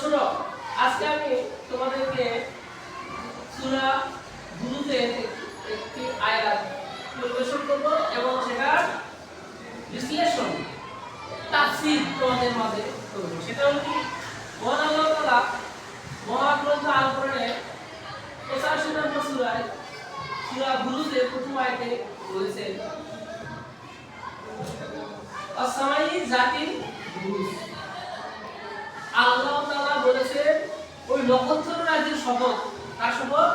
শোনো, আজকে আমি তোমাদেরকে সূরা বুরুজের একটি আয়াত পরিবেশন করব এবং সেটার বিশ্লেষণ, তাফসীর তোমাদের মাঝে করব। সেটা হলো কি, মহান আল্লাহ তাআলা মহাগ্রন্থ আল কোরআনে 85 নম্বর সূরায় সূরা বুরুজের প্রথম আয়াতে বলেছেন আসামাই জাতির আল্লাহ তাআলা বলেছেন ওই নক্ষত্র রাজ্যের শপথ। কার শপথ?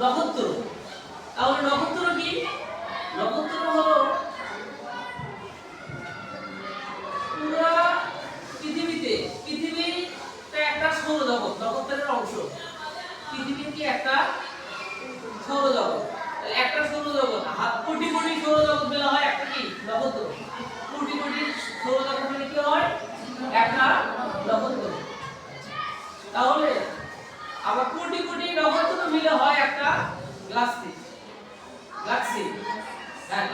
নক্ষত্র। তাহলে নক্ষত্র কি? নক্ষত্র হলো পৃথিবীতে। পৃথিবীটা একটা সৌরজগৎ, নক্ষত্রের অংশ। পৃথিবী কি একটা? সৌরজগৎ। একটা সৌরজগৎ, হাত কোটি কোটি সৌরজগৎ মিলে হয় একটা কি? নক্ষত্র কোটি কোটি সৌরজগৎ মিলে কি হয় একটা নক্ষত্র তাহলে আবার কোটি কোটি নক্ষত্র মিলে হয় একটা হ্যাঁ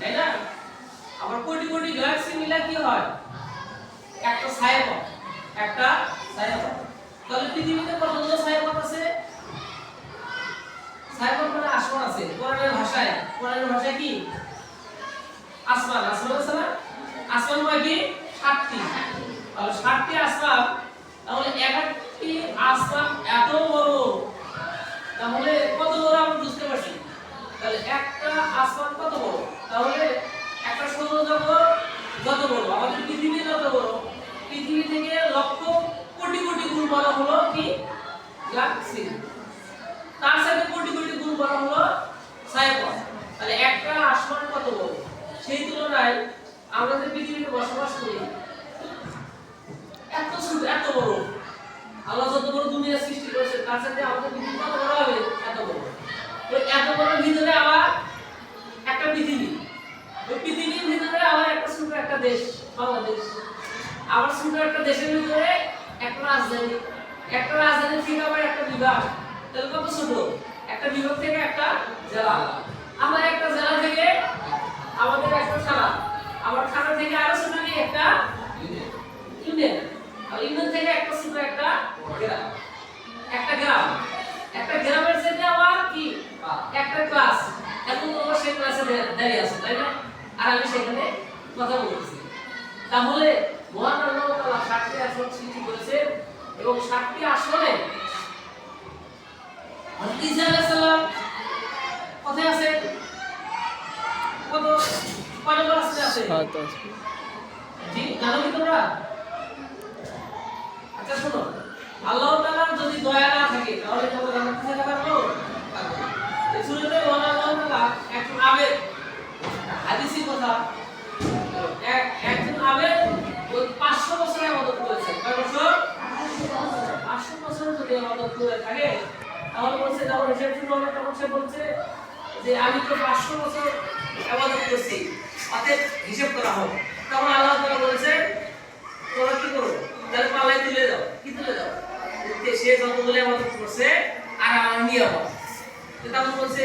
তাই না? আবার কোটি কোটি গ্যালাক্সি মিলে কি হয়? একটা ছায়াপথ একটা ছায়াপথ তাহলে পৃথিবীতে আছে? ছায়াপথ মানে আসমান আছে, কোরআনের ভাষায়। কোরআনের ভাষায় কি? আসমান আসমান আছে না? আসমান হয় কি? সাতটি। তাহলে সাতটি আসমান, তাহলে এক একটি আসমান এত বড় তাহলে কত বড় আমরা বুঝতে পারছি তাহলে একটা আসমান কত বড় তাহলে একটা সৌরজগৎ যত বড় আমাদের পৃথিবী যত বড় পৃথিবী থেকে লক্ষ কোটি কোটি গুণ বড় হলো কি গ্যালাক্সি তার সাথে কোটি কোটি গুণ বড় হলো ছায়াপথ তাহলে একটা আসমান কত বড় সেই তুলনায় আমরা যে পৃথিবীতে বসবাস করি, এত ছোট, এত বড়। আল্লাহ যত বড় দুনিয়া সৃষ্টি করেছে তার সাথে আমাদের পৃথিবী কত বড় হবে? এত বড়। তো এত বড় ভিতরে আবার একটা পৃথিবী। ওই পৃথিবীর ভিতরে আবার একটা ছোট একটা দেশ, বাংলাদেশ। আবার ছোট একটা দেশের ভিতরে একটা রাজধানী। একটা রাজধানী থেকে আবার একটা বিভাগ। তাহলে কত ছোট একটা বিভাগ থেকে একটা জেলা। আবার একটা জেলা থেকে আমাদের একটা থানা। আবার থানা থেকে আরও কি একটা ইউনিয়ন। ইউনিয়ন থেকে একটা ছোট একটা গ্রাম। একটা গ্রাম। একটা গ্রামের সাথে আবার কি? একটা ক্লাস। এখন তোমরা সেই ক্লাসে দাঁড়িয়ে আছো, তাই না? আর আমি সেখানে কথা বলতেছি। তাহলে মহান আল্লাহ তাআলা ষাটটি আসন সৃষ্টি করেছে এবং ষাটটি আসনে হযরত ঈসা আলাইহিস সালাম কোথায় আছে কত কয় নম্বর আসনে আছে সাত আছে জি জানো কি তোমরা? আচ্ছা শোনো। আল্লাহ তাআলার যদি দয়া না থাকে তাহলে তোমরা জান্নাত থেকে পারব? এই সুরাতে মহান আল্লাহ তাআলা একজন আবেদ। হাদিসি কথা। এক একজন আবেদ ওই 500 বছর ইবাদত করেছে। কয় বছর? 500 বছর যদি ইবাদত করে থাকে তাহলে বলছে যখন হিসাব শুরু হবে তখন সে বলছে যে আমি তো 500 বছর ইবাদত করছি। অতএব হিসেব করা হবে তখন আল্লাহ তাআলা বলেছে, তোমরা কি করো? তাহলে পাল্লাই তুলে দাও। কি তুলে দাও? সে যতগুলো ইবাদত করছে, আর আমার নিয়ম তখন বলছে,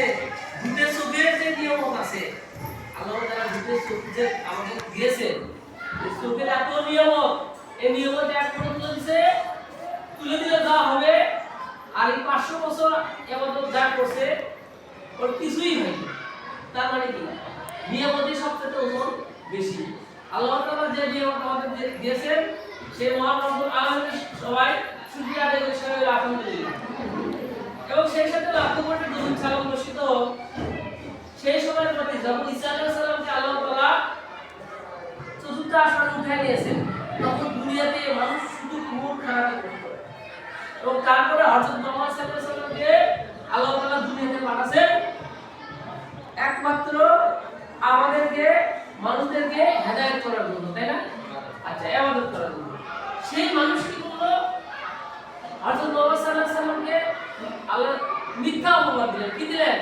ভূতের চোখের যে নিয়ম আছে, আল্লাহ তাআলা ভূতের চোখ যে আমাকে দিয়েছেন এই চোখের এত নিয়ম এই নিয়ম এক তুলে দিছে, তুলে দিলে যা হবে। আর এই পাঁচশো বছর এবাদত যা করছে, ওর কিছুই হয়নি। তার মানে কি নিয়ামতের সবচেয়ে ওজন বেশি। আল্লাহ তাআলা যে নিয়ামত আমাদের দিয়েছেন, সেই মহান রব্বুল আলামিনের সবাই শুকরিয়া আদায় করে, সবাই আলহামদুলিল্লাহ। এবং সেই সাথে লাখ কোটি দুরূদ সালাম বর্ষিত সেই সময়ের প্রতি যখন ঈসা আলাইহিস সালামকে আল্লাহ তাআলা চতুর্থ আসমানে উঠাই নিয়েছেন তখন দুনিয়াতে মানুষ শুধু খুন খারাপি এবং তারপরে হযরত মুহাম্মদ সাল্লাল্লাহু আলাইহি সাল্লামকে আল্লাহ তাআলা দুনিয়াতে পাঠাছেন। মানুষদেরকে হেদায়েত করার তাই না? আচ্ছা ইবাদত করার জন্য সেই মানুষ কি করল হযরত মুহাম্মদ সাল্লাল্লাহু আলাইহি আল্লাহ মিথ্যা অপবাদ কি দিলেন?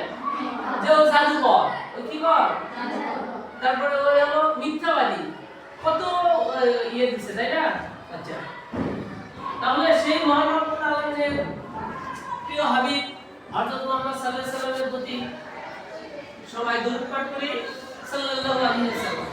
মিথ্যাবাদী। কত ইয়ে দিছে, তাই না? আচ্ছা। তাহলে সেই মহান রব্বুল আলামিনের প্রিয় হাবিব, হযরত মুহাম্মদ সাল্লাল্লাহু প্রতি সবাই দরুদ পাঠ করি, সাল্লাল্লাহু আলাইহি